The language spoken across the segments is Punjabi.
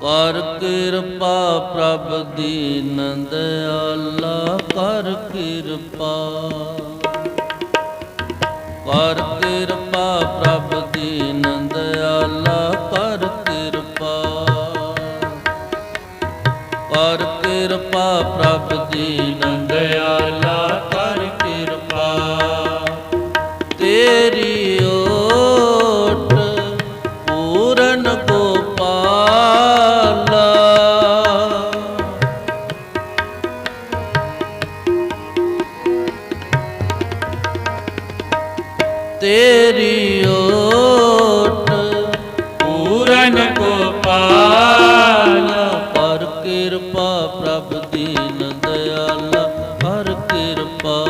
ਕਰ ਕਿਰਪਾ ਪ੍ਰਭ ਦੀਨ ਦਿਆਲਾ ਕਰ ਕਿਰਪਾ। ਕਰ ਕਿਰਪਾ ਗੋਪਾਲ ਪਰ ਕਿਰਪਾ ਪ੍ਰਭ ਦੀਨ ਦਿਆਲਾ। ਪਰ ਕਿਰਪਾ।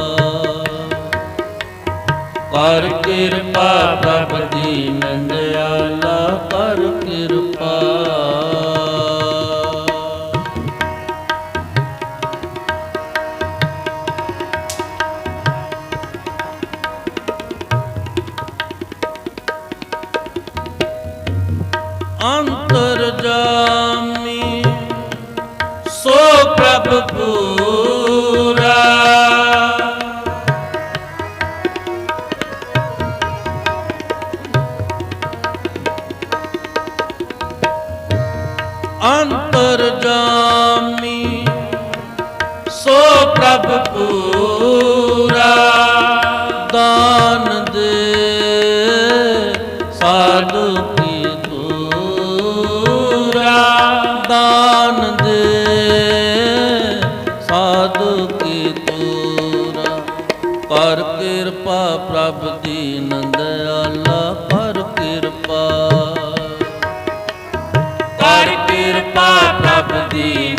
ਕਰ ਕਿਰਪਾ ਪ੍ਰਭ ਦੀਨ ਦਿਆਲਾ ਪ੍ਰਭ ਪੂਰਾ ਅੰਤਰ ਸੋ ਪ੍ਰਭ ਪੂਰਾ ਸਾਧੂ ਕੀ ਦੂਰਾ ਕਰ ਕਿਰਪਾ ਪ੍ਰਭ ਦੀਨ ਦਿਆਲਾ ਕਰ ਕਿਰਪਾ। ਕਰ ਕਿਰਪਾ ਪ੍ਰਭ ਦੀਨ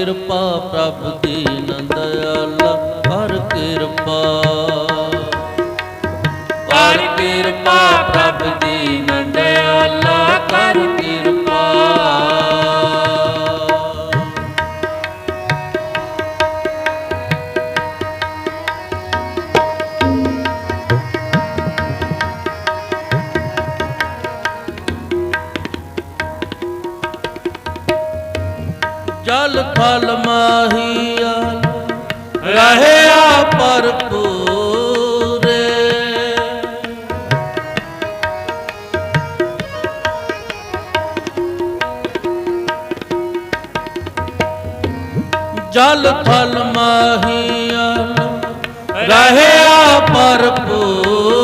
ਕਿਰਪਾ ਪ੍ਰਭ ਦੀਨ ਦਿਆਲਾ ਕਰ ਕਿਰਪਾ ਜਲ ਥਲ ਮਾਹੀਆ ਰਹਿਆ ਭਰਪੂਰੇ ਜਲ ਥਲ ਮਾਹੀਆ ਰਹਿਆ ਭਰਪੂਰੇ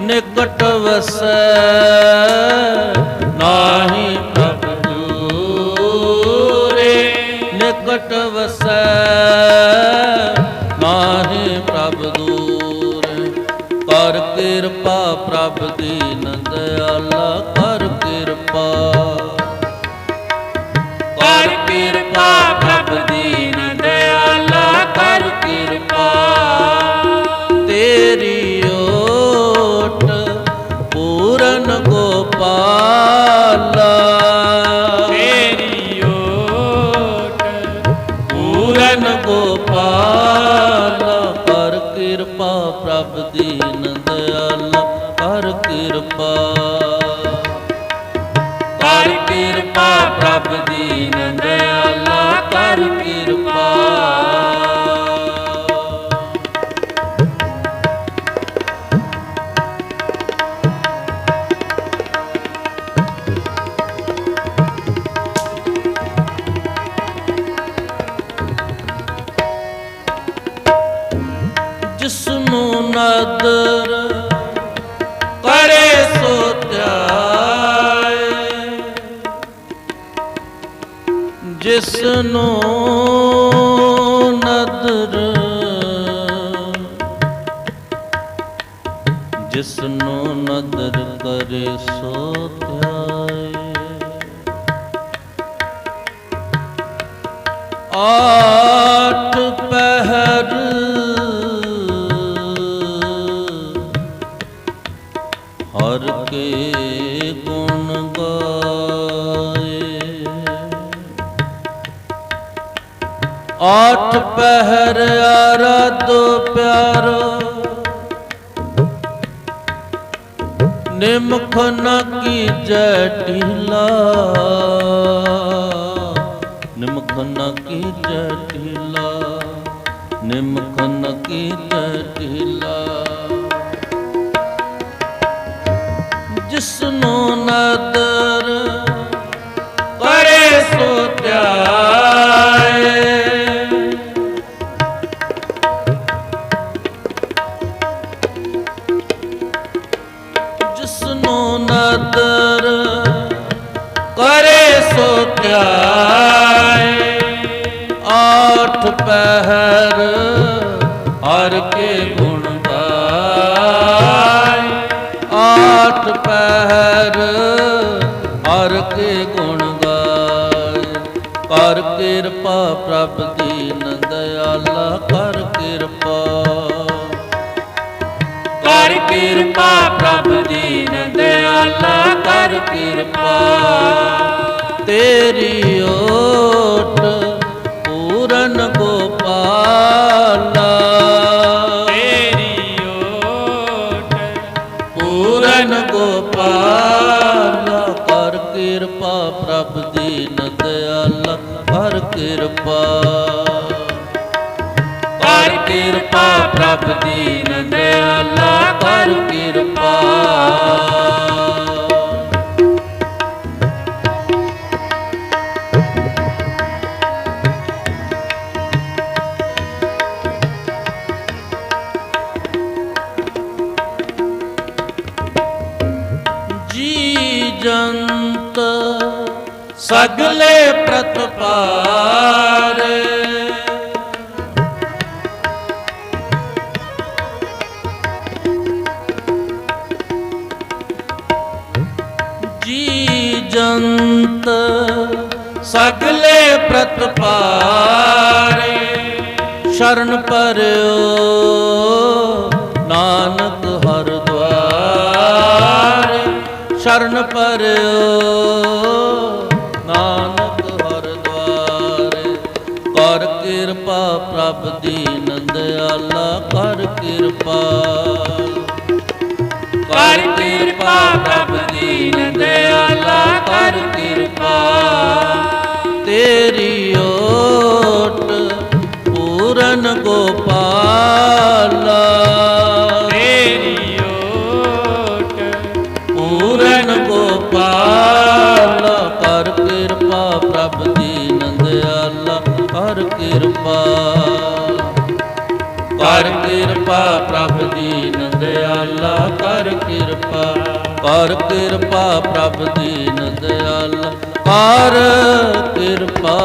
ਨਿਕਟ ਵਸੈ ਨਾਹੀ ਵਸੈ, ਨਾਹੀ ਪ੍ਰਭ ਦੂਰ। ਕਰ ਕਿਰਪਾ ਪ੍ਰਭ ਦੀਨ ਦਿਆਲਾ ਕਰ ਕਿਰਪਾ। ਕਰ ਕਿਰਪਾ ਪ੍ਰਭ ਦੀ ਪ੍ਰਭ ਦੀਨ ਜਿਸ ਨੂੰ ਨਦਰ ਕਰੇ ਸੋ ਧਿਆਏ ਜਿਸ ਨੂੰ ਨਦਰ ਜਿਸ ਨੂੰ ਨਦਰ ਕਰੇ ਸੋ ਧਿਆਏ ਆਠ ਹਰ ਕੇ ਗੁਣ ਗਾਏ। ਆਠ ਪਹਿਰ ਆਰਾਧੋ ਪਿਆਰੋ। ਨਿਮਖ ਨ ਕੀਜੈ ਢੀਲਾ। ਨਿਮਖ ਨ ਕੀਜੈ ਢੀਲਾ। ਨਿਮਖ ਨ ਕੀਜੈ ਜਿਸਨੂੰ ਨਦਰ ਕਰੇ ਸੋ ਧਿਆਏ। ਜਿਸਨੂੰ ਨਦਰ ਕਰੇ ਸੋ ਧਿਆਏ। ਆਠ ਪਹਿਰ ਹਰ ਕੇ ਆਠ ਪਹਿਰ ਹਰ ਕੇ ਗੁਣ ਗਾਏ। ਕਰ ਕਿਰਪਾ ਪ੍ਰਭ ਦੀਨ ਦਇਆਲਾ ਕਰ ਕਿਰਪਾ। ਕਰ ਕਿਰਪਾ ਪ੍ਰਭ ਦੀਨ ਦਿਆਲਾ ਕਰ ਕਿਰਪਾ। ਤੇਰੀ ਓਟ ਕਿਰਪਾ। ਕਰ ਕਿਰਪਾ ਪ੍ਰਭ ਦੀਨ ਦਿਆਲਾ ਕਰ ਕਿਰਪਾ। ਸਗਲੇ ਪ੍ਰਤਪਾਰ ਜੀ ਜੰਤ ਸਗਲੇ ਪ੍ਰਤਪਾਰ ਸ਼ਰਨ ਪਰਿਓ ਨਾਨਕ ਹਰ ਦੁਆਰ ਸ਼ਰਨ ਪਰਿਓ ਕਿਰਪਾ ਪ੍ਰਭ ਦੀਨ ਦਇਆਲਾ ਕਰ ਕਿਰਪਾ। ਕਰ ਕਿਰਪਾ ਪ੍ਰਭ ਦੀਨ ਦਿਆਲਾ ਕਰ ਕਿਰਪਾ। ਤੇਰੀ ਓਟ ਕਰ ਕਿਰਪਾ। ਕਰ ਕਿਰਪਾ ਪ੍ਰਭ ਦੀ ਦਇਆਲਾ ਕਰ ਕਿਰਪਾ। ਕਰ ਕਿਰਪਾ ਪ੍ਰਭ ਦੀ ਦਇਆਲਾ ਕਰ ਕਿਰਪਾ।